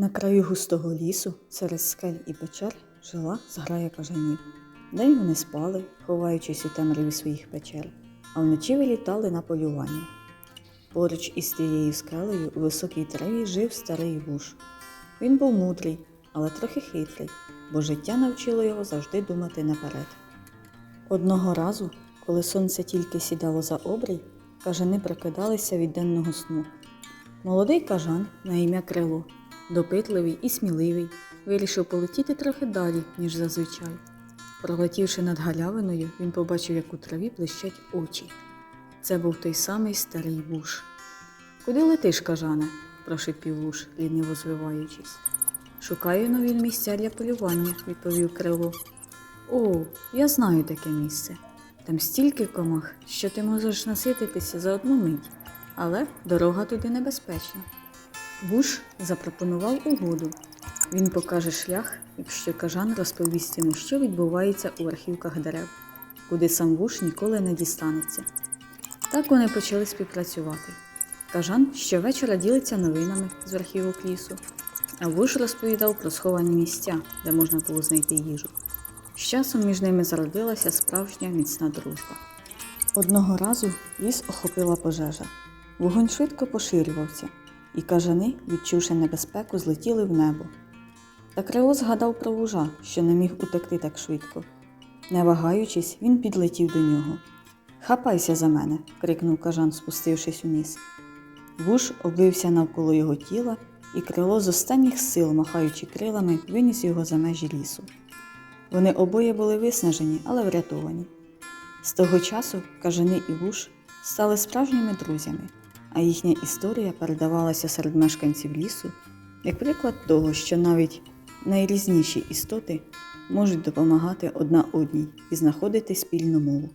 На краю густого лісу, серед скель і печер, жила зграя кажанів. День вони спали, ховаючись у темряві своїх печер, а вночі вилітали на полювання. Поруч із тією скелею у високій траві жив старий вуш. Він був мудрий, але трохи хитрий, бо життя навчило його завжди думати наперед. Одного разу, коли сонце тільки сідало за обрій, кажани прокидалися від денного сну. Молодий кажан на ім'я Крило, допитливий і сміливий, вирішив полетіти трохи далі, ніж зазвичай. Пролетівши над галявиною, він побачив, як у траві блищать очі. Це був той самий старий вуш. Куди летиш, кажане? прошипів вуш, ліниво звиваючись. Шукаю нові місця для полювання, відповів крило. О, я знаю таке місце. Там стільки комах, що ти можеш насититися за одну мить, але дорога туди небезпечна. Буш запропонував угоду. Він покаже шлях, якщо кажан розповість йому, що відбувається у верхівках дерев, куди сам вуш ніколи не дістанеться. Так вони почали співпрацювати. Кажан щовечора ділиться новинами з верхівок лісу, а вуш розповідав про сховані місця, де можна було знайти їжу. З часом між ними зародилася справжня міцна дружба. Одного разу ліс охопила пожежа. Вогонь швидко поширювався, і кажани, відчувши небезпеку, злетіли в небо. Та Крео згадав про вужа, що не міг утекти так швидко. Не вагаючись, він підлетів до нього. Хапайся за мене, крикнув кажан, спустившись униз. Вуш обвився навколо його тіла, і крило з останніх сил, махаючи крилами, виніс його за межі лісу. Вони обоє були виснажені, але врятовані. З того часу кажани і вуш стали справжніми друзями, а їхня історія передавалася серед мешканців лісу як приклад того, що навіть найрізніші істоти можуть допомагати одна одній і знаходити спільну мову.